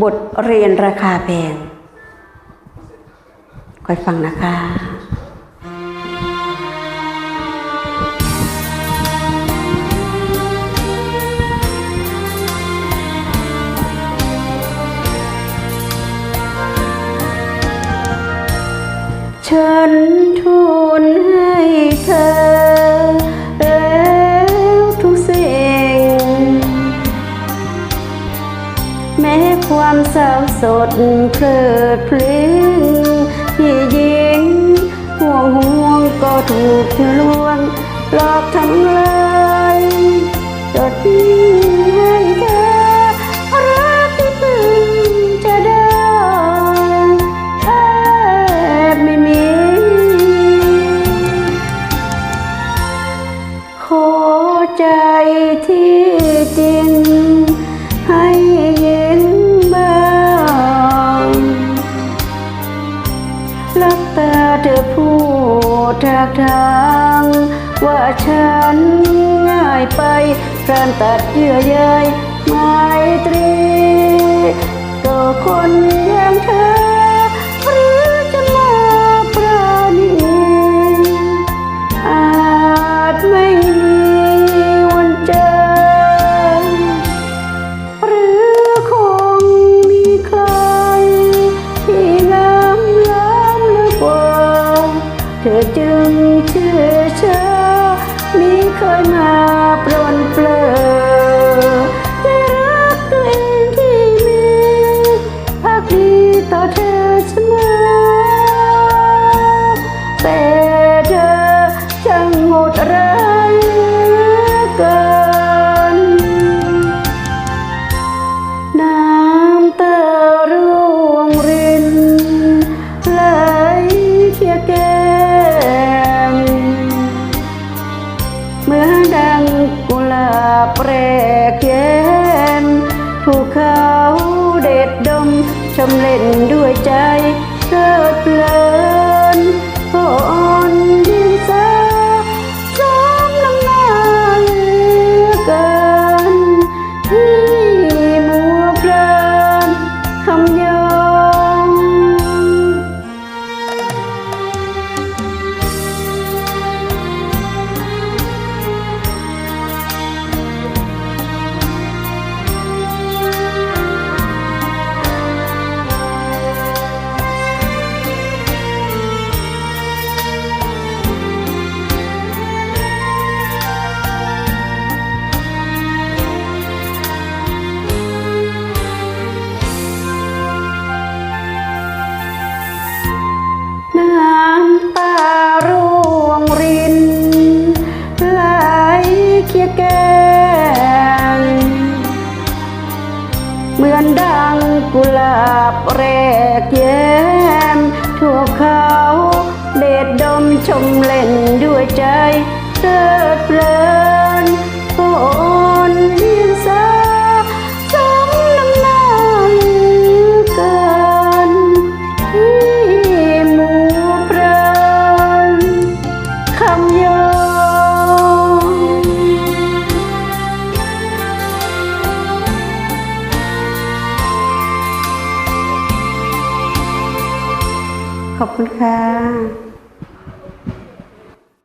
บทเรียนราคาแพงคอยฟังนะคะ ฉันทูลให้เธอ ความเศร้าสดเพลิดเพลิงที่ยิงห่วงห่วงก็ถูกลวงหลอกทำลายจดให้เธอรักที่เพิ่งจะได้แอบไม่มี ขอใจที่จริง ลับตาเธอพูดทากทาง ว่าฉันง่ายไปการตัดเยื่อใยไมตรีก็คนอย่างเธอ เธ นดังกุหลาบแปรกเย็นภูเขาเด็ดดมชมเล่นด้วยใจเพลิดเพลิน กุหลาบแรกแย้มถูกเขาเด็ดดมชมเล่นด้วยใจเติดเพลิน ขอบคุณค่ะ